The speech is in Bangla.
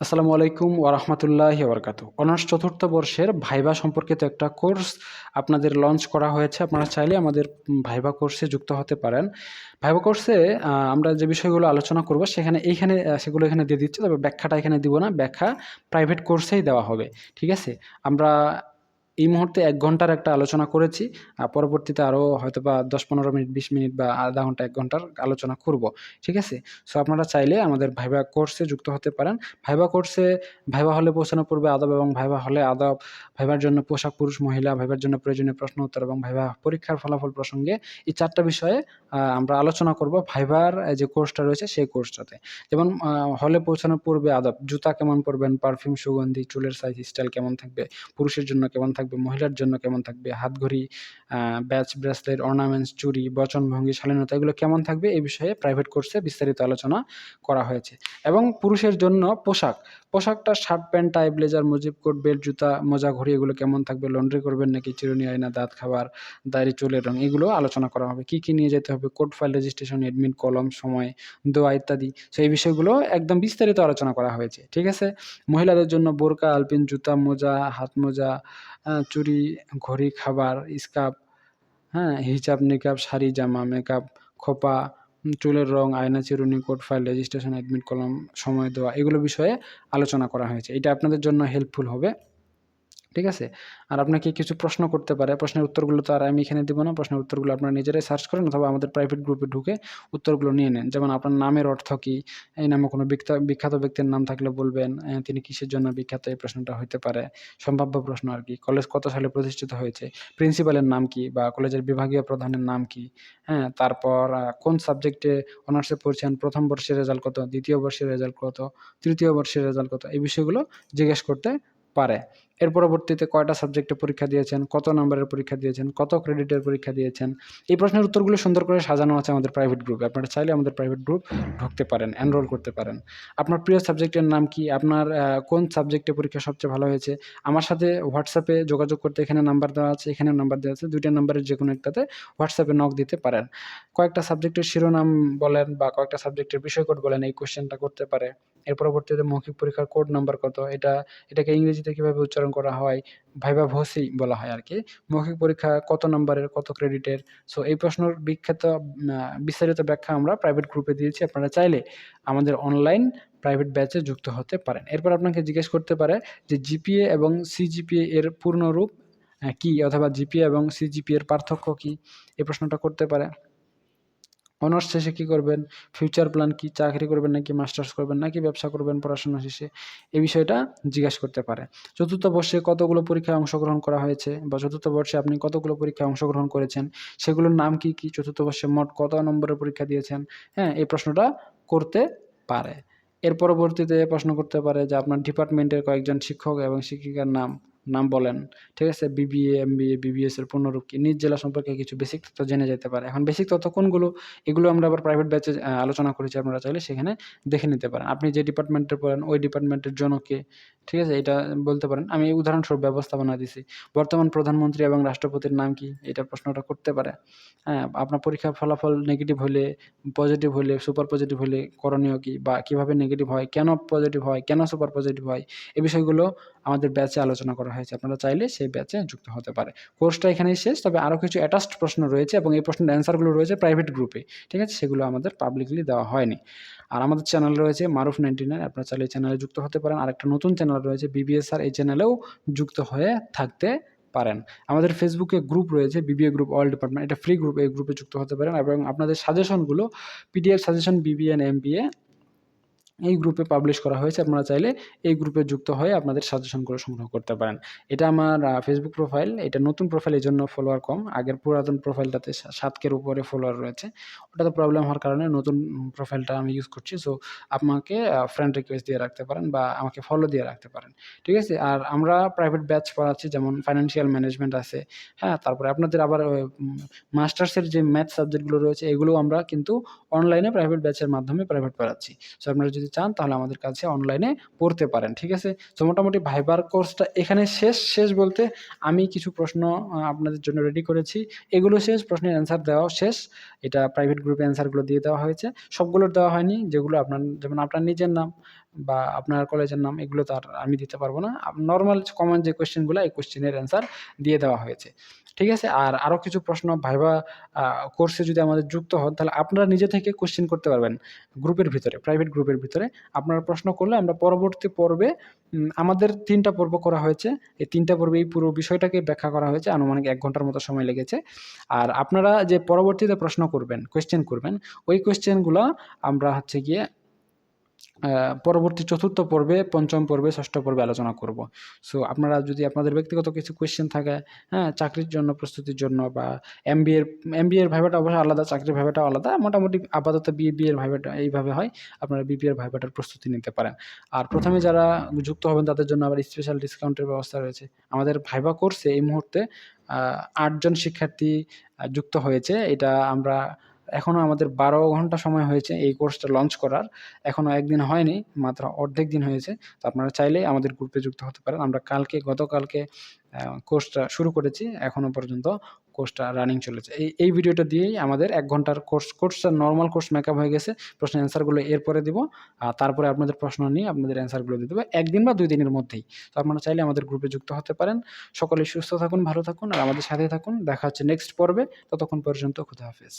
আসসালামু আলাইকুম ওরহমতুল্লাহ বরকাত অনার্স চতুর্থ বর্ষের ভাইবা সম্পর্কিত একটা কোর্স আপনাদের লঞ্চ করা হয়েছে। আপনারা চাইলে আমাদের ভাইবা কোর্সে যুক্ত হতে পারেন। ভাইবা কোর্সে আমরা যে বিষয়গুলো আলোচনা করব, সেখানে, এইখানে সেগুলো এখানে দিয়ে দিচ্ছি, তবে ব্যাখ্যাটা এখানে দিব না। ব্যাখ্যা প্রাইভেট কোর্সেই দেওয়া হবে। ঠিক আছে? আমরা এই মুহূর্তে এক ঘণ্টার একটা আলোচনা করেছি, আর পরবর্তীতে আরও হয়তো বা দশ পনেরো মিনিট, বিশ মিনিট বা আধা ঘণ্টা, এক ঘণ্টার আলোচনা করব, ঠিক আছে? সো আপনারা চাইলে আমাদের ভাইবা কোর্সে যুক্ত হতে পারেন। ভাইবা কোর্সে ভাইবা হলে পৌঁছানোর পূর্বে আদব এবং ভাইবা হলে আদব ভাইবার জন্য পোশাক পুরুষ, মহিলা ভাইবার জন্য প্রয়োজনীয় প্রশ্ন উত্তর এবং ভাইবা পরীক্ষার ফলাফল প্রসঙ্গে এই চারটা বিষয়ে আমরা আলোচনা করব ভাইবার যে কোর্সটা রয়েছে সেই কোর্সটাতে যেমন হলে পৌঁছানোর পূর্বে আদব, জুতা কেমন পরবেন পারফিউম সুগন্ধি, চুলের সাইজ স্টাইল কেমন থাকবে, পুরুষের জন্য কেমন থাকবে মহিলার জন্য কেমন থাকবে, হাতঘড়ি ব্যাচ ব্রেসলেট, অর্নামেন্টস, চুড়ি বচনভঙ্গি শালীনতা, এগুলো কেমন থাকবে এই বিষয়ে প্রাইভেট কোর্সে বিস্তারিত আলোচনা করা হয়েছে। এবং পুরুষের জন্য পোশাক, পোশাকটা shirt pant tie blazer Mujib coat belt জুতা, মোজা, ঘড়ি, এগুলো কেমন থাকবে লন্ড্রি করবেন নাকি চিরুনি, আয়না, দাঁত, খাবার, দাড়ি, চুলের রং, এগুলো আলোচনা করা হবে। কি কি নিয়ে যেতে হবে কোর্ট ফাইল রেজিস্ট্রেশন এডমিট কলম, সময়, দোয়া ইত্যাদি এই বিষয়গুলো একদম বিস্তারিত আলোচনা করা হয়েছে, ঠিক আছে? মহিলাদের জন্য বোরকা, আলপিন, জুতা, মোজা, হাত মোজা চুড়ি ঘড়ি, খাবার, স্কার্ফ হ্যাঁ হিজাব, নিকাব, শাড়ি, জামা মেকআপ খোপা চুলের রং, আয়না, চিরুনি কোড ফাইল রেজিস্ট্রেশন অ্যাডমিট কলম, সময় দেওয়া এগুলো বিষয়ে আলোচনা করা হয়েছে। এটা আপনাদের জন্য হেল্পফুল হবে। ঠিক আছে? আর আপনাকে কিছু প্রশ্ন করতে পারে। প্রশ্নের উত্তরগুলো তো আর আমি এখানে দেবো না। প্রশ্নের উত্তরগুলো আপনারা নিজেরাই সার্চ করেন অথবা আমাদের প্রাইভেট গ্রুপে ঢুকে উত্তরগুলো নিয়ে নেন। যেমন আপনার নামের অর্থ কী? এই নামে কোনো বিখ্যা- বিখ্যাত ব্যক্তির নাম থাকলে বলবেন তিনি কিসের জন্য বিখ্যাত? এই প্রশ্নটা হতে পারে। সম্ভাব্য প্রশ্ন আর কি। কলেজ কত সালে প্রতিষ্ঠিত হয়েছে? প্রিন্সিপালের নাম কি বা কলেজের বিভাগীয় প্রধানের নাম কি? হ্যাঁ তারপর কোন সাবজেক্টে অনার্সে পড়ছেন? প্রথম বর্ষের রেজাল্ট কত? দ্বিতীয় বর্ষের রেজাল্ট কত? তৃতীয় বর্ষের রেজাল্ট কত? এই বিষয়গুলো জিজ্ঞেস করতে পারে। এর পরবর্তীতে কয়টা সাবজেক্টে পরীক্ষা দিয়েছেন, কত নম্বরের পরীক্ষা দিয়েছেন, কত ক্রেডিটের পরীক্ষা দিয়েছেন, এই প্রশ্নের উত্তরগুলো সুন্দর করে সাজানো আছে আমাদের প্রাইভেট গ্রুপে আপনারা চাইলে আমাদের প্রাইভেট গ্রুপ ঢুকতে পারেন এনরোল করতে পারেন। আপনার প্রিয় সাবজেক্টের নাম কি? আপনার কোন সাবজেক্টে পরীক্ষা সবচেয়ে ভালো হয়েছে? আমার সাথে হোয়াটসঅ্যাপে যোগাযোগ করতে এখানে নাম্বার দেওয়া আছে এখানে নাম্বার দেওয়া আছে। দুইটা নাম্বারের যে কোনো একটাতে হোয়াটসঅ্যাপে নক দিতে পারেন। কয়েকটা সাবজেক্টের শিরোনাম বলেন বা কয়েকটা সাবজেক্টের বিষয় কোড বলেন, এই কোশ্চেনটা করতে পারে। এর পরবর্তীতে মৌখিক পরীক্ষার কোড নাম্বার কত? এটা, এটাকে ইংরেজিতে কীভাবে উচ্চারণ করা হয়, ভাইবা ভসি বলা হয় আর কি মৌখিক পরীক্ষা কত নম্বরের, কত ক্রেডিটের? সো এই প্রশ্নের বিখ্যাত বিস্তারিত ব্যাখ্যা আমরা প্রাইভেট গ্রুপে দিয়েছি। আপনারা চাইলে আমাদের অনলাইন প্রাইভেট ব্যাচে যুক্ত হতে পারেন। এরপর আপনাকে জিজ্ঞেস করতে পারে যে জিপিএ এবং সিজিপিএ এর পূর্ণরূপ কি? অথবা জিপিএ এবং সিজিপিএ এর পার্থক্য কি? এই প্রশ্নটা করতে পারে। অনার্স শেষে কী করবেন? ফিউচার প্ল্যান কি? চাকরি করবেন নাকি মাস্টার্স করবেন? নাকি ব্যবসা করবেন পড়াশোনা শেষে? এই বিষয়টা জিজ্ঞেস করতে পারে। চতুর্থ বর্ষে কতগুলো পরীক্ষায় অংশগ্রহণ করা হয়েছে? বা চতুর্থ বর্ষে আপনি কতগুলো পরীক্ষায় অংশগ্রহণ করেছেন? সেগুলোর নাম কি কি? চতুর্থ বর্ষে মোট কত নম্বরের পরীক্ষা দিয়েছেন? হ্যাঁ এই প্রশ্নটা করতে পারে। এর পরবর্তীতে প্রশ্ন করতে পারে যে আপনার ডিপার্টমেন্টের কয়েকজন শিক্ষক এবং শিক্ষিকার নাম। নাম বলেন, ঠিক আছে? বিবিএ এমবিএ বিবিএস এর পূর্ণরূপ কি নিজ জেলা সম্পর্কে কিছু বেসিক তথ্য জেনে যেতে পারে। এখন বেসিক তথ্য কোনগুলো, এগুলো আমরা আবার প্রাইভেট ব্যাচে আলোচনা করেছি আপনারা চাইলে সেখানে দেখে নিতে পারেন। আপনি যে ডিপার্টমেন্টে পড়েন, ওই ডিপার্টমেন্টের জনকে ঠিক আছে? এটা বলতে পারেন। আমি উদাহরণস্বরূপ ব্যবস্থাপনা দিছি। বর্তমান প্রধানমন্ত্রী এবং রাষ্ট্রপতির নাম কি? এটা প্রশ্নটা করতে পারে। হ্যাঁ আপনার পরীক্ষার ফলাফল নেগেটিভ হলে পজিটিভ হলে সুপার পজিটিভ হলে করণীয় কি? বা কীভাবে নেগেটিভ হয়? কেন পজিটিভ হয়? কেন সুপার পজিটিভ হয়? এই বিষয়গুলো আমাদের ব্যাচে আলোচনা করা হয়েছে। আপনারা চাইলে সেই ব্যাচে যুক্ত হতে পারে। কোর্সটা এখানেই শেষ, তবে আরও কিছু অ্যাটাচড প্রশ্ন রয়েছে এবং এই প্রশ্নের অ্যান্সারগুলো রয়েছে প্রাইভেট গ্রুপে ঠিক আছে? সেগুলো আমাদের পাবলিকলি দেওয়া হয়নি। আর আমাদের চ্যানেল রয়েছে মারুফ নাইনটি নাইন। আপনারা চাইলে এই চ্যানেলে যুক্ত হতে পারেন। আর একটা নতুন চ্যানেল রয়েছে বিবিএসআর এই চ্যানেলেও যুক্ত হয়ে থাকতে পারেন। আমাদের ফেসবুকে গ্রুপ রয়েছে বিবিএ গ্রুপ অল ডিপার্টমেন্ট এটা ফ্রি গ্রুপ এই গ্রুপে যুক্ত হতে পারেন এবং আপনাদের সাজেশনগুলো পিডিএফ সাজেশন বিবিএন এমবিএ এই গ্রুপে পাবলিশ করা হয়েছে, আপনারা চাইলে এই গ্রুপে যুক্ত হয়ে আপনাদের সাজেশনগুলো সংগ্রহ করতে পারেন। এটা আমার ফেসবুক প্রোফাইল এটা নতুন প্রোফাইল এই জন্য ফলোয়ার কম। আগের পুরাতন প্রোফাইলটাতে সাতকের উপরে ফলোয়ার রয়েছে। ওটাতে প্রবলেম হওয়ার কারণে নতুন প্রোফাইলটা আমি ইউজ করছি। সো আপনাকে ফ্রেন্ড রিকোয়েস্ট দিয়ে রাখতে পারেন বা আমাকে ফলো দিয়ে রাখতে পারেন। ঠিক আছে? আর আমরা প্রাইভেট ব্যাচ পড়াচ্ছি, যেমন ফাইন্যান্সিয়াল ম্যানেজমেন্ট আছে। হ্যাঁ তারপরে আপনাদের আবার মাস্টার্সের যে ম্যাথ সাবজেক্টগুলো রয়েছে এগুলো আমরা কিন্তু অনলাইনে প্রাইভেট ব্যাচের মাধ্যমে প্রাইভেট পড়াচ্ছি। সো আপনারা যদি চান, তাহলে আমাদের কাছে অনলাইনে পড়তে পারেন, ঠিক আছে? সো মোটামুটি ভাইবার কোর্সটা এখানে শেষ শেষ বলতে আমি কিছু প্রশ্ন আপনাদের জন্য রেডি করেছি। এগুলো শেষ, প্রশ্নের অ্যান্সার দেওয়াও শেষ। এটা প্রাইভেট গ্রুপে অ্যান্সারগুলো দিয়ে দেওয়া হয়েছে। সবগুলোর দেওয়া হয়নি, যেগুলো আপনার, যেমন আপনার নিজের নাম বা আপনার কলেজের নাম এগুলো তো আর আমি দিতে পারব না। নর্মাল কমন যে কোয়েশ্চেনগুলো এই কোয়েশ্চেনের অ্যান্সার দিয়ে দেওয়া হয়েছে। ঠিক আছে? আর আরও কিছু প্রশ্ন ভাইবা কোর্সে যদি আমাদের যুক্ত হন, তাহলে আপনারা নিজে থেকে কোশ্চেন করতে পারবেন গ্রুপের ভিতরে প্রাইভেট গ্রুপের ভিতরে। আপনারা প্রশ্ন করলে আমরা পরবর্তী পর্বে আমাদের তিনটা পর্ব করা হয়েছে। এই তিনটা পর্বে এই পুরো বিষয়টাকে ব্যাখ্যা করা হয়েছে। আনুমানিক এক ঘণ্টার মতো সময় লেগেছে। আর আপনারা যে পরবর্তীতে প্রশ্ন করবেন কোয়েশ্চেন করবেন, ওই কোয়েশ্চেনগুলো আমরা হচ্ছে গিয়ে পরবর্তী চতুর্থ পর্বে, পঞ্চম পর্বে, ষষ্ঠ পর্বে আলোচনা করব। সো আপনারা যদি আপনাদের ব্যক্তিগত কিছু কোয়েশ্চেন থাকে হ্যাঁ চাকরির জন্য, প্রস্তুতির জন্য বা এম বি এর এম বি এর ভাইভাটা অবশ্যই আলাদা, চাকরির ভাইভাটাও আলাদা। মোটামুটি আপাতত বি বি ভাইভাটা এইভাবে হয়, আপনারা বিপি এর ভাইভাটার প্রস্তুতি নিতে পারেন। আর প্রথমে যারা যুক্ত হবেন, তাদের জন্য আবার স্পেশাল ডিসকাউন্টের ব্যবস্থা রয়েছে। আমাদের ভাইভা কোর্সে এই মুহূর্তে আটজন শিক্ষার্থী যুক্ত হয়েছে। এটা আমরা এখনও আমাদের বারো ঘণ্টা সময় হয়েছে এই কোর্সটা লঞ্চ করার। এখনও একদিন হয়নি, মাত্র অর্ধেক দিন হয়েছে। তো আপনারা চাইলেই আমাদের গ্রুপে যুক্ত হতে পারেন। আমরা কালকে, গতকালকে কোর্সটা শুরু করেছি এখনও পর্যন্ত কোর্সটা রানিং চলেছে। এই এই ভিডিওটা দিয়েই আমাদের এক ঘণ্টার কোর্স কোর্সটা নর্মাল কোর্স মেকআপ হয়ে গেছে। প্রশ্নের অ্যান্সারগুলো এরপরে দিব, আর তারপরে আপনাদের প্রশ্ন নিয়ে আপনাদের অ্যান্সারগুলো দিতে হবে একদিন বা দুই দিনের মধ্যেই। তো আপনারা চাইলে আমাদের গ্রুপে যুক্ত হতে পারেন। সকলে সুস্থ থাকুন, ভালো থাকুন, আর আমাদের সাথে থাকুন। দেখা হচ্ছে নেক্সট পর্বে। ততক্ষণ পর্যন্ত খুদা হাফেজ।